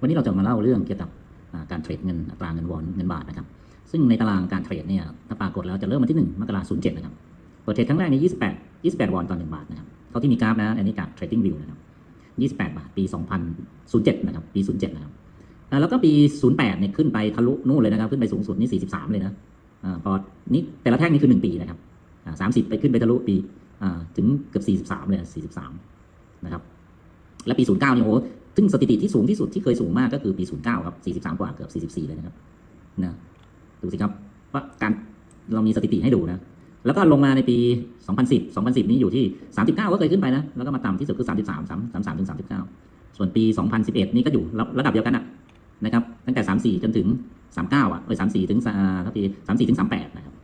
วันนี้เราจะมาเล่าเรื่องเกี่ยวกับการเทรดเงินอัตราเงินวอนเงินบาทนะครับ ซึ่งในตารางการเทรดเนี่ยถ้าปรากฏแล้วจะเริ่มวันที่1มกราคม07นะครับเปิดเทรดครั้งแรกใน 28 28 วอนต่อ1บาทนะครับเท่าที่มีกราฟนะอันนี้จาก Trading View นะครับ 28 บาทปี 2007 นะครับ ปี 07 นะครับแล้วก็ปี 08 เนี่ยขึ้นไปทะลุนู่นเลยนะครับ ขึ้นไปสูงสุดนี่ 43 เลยนะพอนี่แต่ละแท่งนี่คือ 1 ปีนะครับ30 ไปขึ้นไปทะลุปีถึงเกือบ 43 เลย 43 นะครับ และปี 09 นี่โอ้โห ซึ่งสถิติที่สูงที่สุดที่เคยสูงมากก็คือปี 09 ครับ 43 กว่าเกือบ 44 เลยนะครับนะดูสิครับว่าการเรามีสถิติให้ดูนะ แล้วก็ลงมาในปี 2010 2010 นี่อยู่ที่ 39 ก็เคยขึ้นไปนะ แล้วก็มาต่ำที่สุดคือ 33 33ถึง39 ส่วนปี 2011 นี่ก็อยู่ระดับเดียวกันนะนะครับ ตั้งแต่ 34 จนถึง 39 อะเออ34 ถึงอ่าถ้าปี34 ถึง 38 นะครับ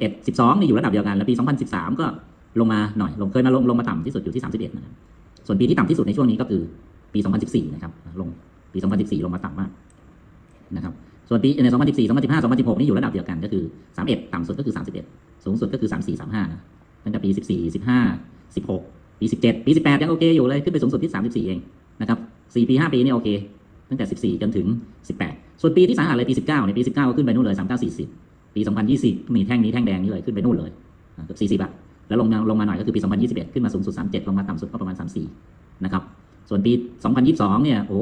11 12 นี่อยู่ระดับเดียวกัน แล้วปี 2013 ก็ลงมาหน่อย ลงเคยมาลงลงมาต่ำที่สุดอยู่ที่ 31 นะครับ ส่วนปีที่ต่ำที่สุดในช่วงนี้ก็คือปี 2014 นะครับ ลงปี 2014 ลงมาต่ำมากนะครับ ส่วนปีใน 2014 2015 2016 นี่อยู่ระดับเดียวกันก็คือ 31 ต่ำสุดก็คือ 31 สูงสุดก็คือ 34 35นะตั้งแต่ปี 14 15 16 ปี 17 ปี 18 ยังโอเคอยู่เลย ขึ้นไปสูงสุดที่ 34 เองนะครับ4ปี 5 ปีนี่โอเค ตั้งแต่ 14 จนถึง 18 ส่วนปีที่สาหัสเลยปี 19ในปี 19 ก็ขึ้นไปนู่นเลย 39 40 ปี 2020 มีแท่งนี้แท่งแดงนี้เลยขึ้นไปนู่นเลยเกือบ40อะ แล้วลงมาลงมาหน่อยก็คือปี 2021 ขึ้นมาสูงสุด 37 ลงมาต่ำสุดก็ประมาณ 34 นะครับ ส่วนปี 2022 เนี่ย โอ้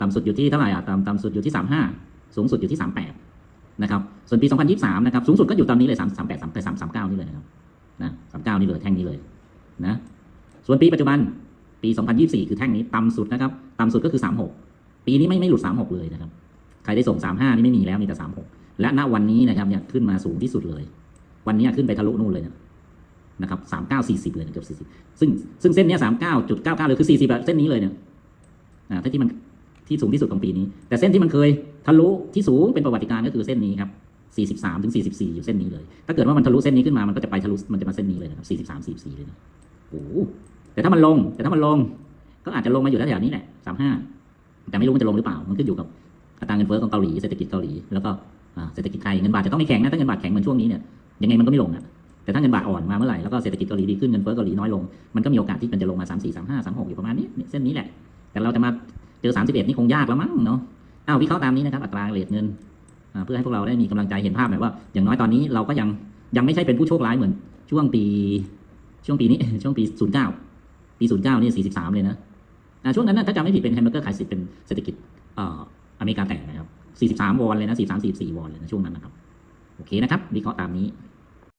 ต่ำสุดอยู่ที่เท่าไหร่อะ ต่ำต่ำสุดอยู่ที่ 35 สูงสุดอยู่ที่ 38 นะครับ ส่วนปี 2023 นะครับ สูงสุดก็อยู่ตอนนี้เลย 3 38 3 39 นี่เลยนะครับ นะ 39 นี่เลย แท่งนี้เลย นะ ส่วนปีปัจจุบัน ปี 2024 คือแท่งนี้ต่ำสุดนะครับ ต่ำสุดก็คือ 36 ปีนี้ไม่ไม่หลุด 36 เลยนะครับ ใครได้ส่ง 35 นี่ไม่มีแล้ว มีแต่ 36 และณวันนี้นะครับเนี่ยขึ้นมาสูงที่สุดเลย วันนี้ขึ้นไปทะลุนู่นเลยนะ นะครับ39 40เลยเกือบ40ซึ่งซึ่งเส้นนี้ย39.99เก้าเก้าเลยคือ40อะเส้นนี้เลยเนี่ยอ่าถ้าที่มันที่สูงที่สุดของปีนี้ แต่เส้นที่มันเคยทะลุที่สูงเป็นประวัติการก็คือเส้นนี้ครับ43ถึง44 อยู่เส้นนี้เลย ถ้าเกิดว่ามันทะลุเส้นนี้ขึ้นมา มันก็จะไปทะลุ มันจะมาเส้นนี้เลยนะครับ43 44 เลยนะโอ้แต่ถ้ามันลง แต่ถ้ามันลง ก็อาจจะลงมาอยู่แถวๆนี้แหละ35 แต่ไม่รู้มันจะลงหรือเปล่า มันขึ้นอยู่กับอัตราเงินเฟ้อของเกาหลี เศรษฐกิจเกาหลี แล้วก็เศรษฐกิจไทย เงินบาทจะต้องไม่แข็งนะ ถ้าเงินบาทแข็งเหมือนช่วงนี้เนี่ย ยังไงมันก็ไม่ลงอะ แต่ถ้าเงินบาทอ่อนมาเมื่อไหร่แล้วก็เศรษฐกิจเกาหลีดีขึ้นเงินเฟ้อเกาหลีน้อยลงมันก็มีโอกาสที่มันจะลงมา 3 4 3 5 3 6อยู่ประมาณนี้เส้นนี้แหละ แต่เราจะมาเจอ 31 นี่คงยากแล้วมั้งเนาะอ้าววิเคราะห์ตามนี้นะครับอัตราเรทเงินเพื่อให้พวกเราได้มีกำลังใจเห็นภาพหน่อยว่า อย่างน้อยตอนนี้เราก็ยังยังไม่ใช่เป็นผู้โชคร้ายเหมือน ช่วงปีช่วงปีนี้ช่วงปี 09 ปี 09นี่ 43 เลยนะช่วงนั้นถ้าจำไม่ผิดเป็นแฮมเบอร์เกอร์ขายสิทธิ์เป็นเศรษฐกิจเอ่อเมริกาแตกนะครับ43วอนเลยนะ43 44วอนเลยนะช่วงนั้นนะครับโอเคนะครับวิเคราะห์ตามนี้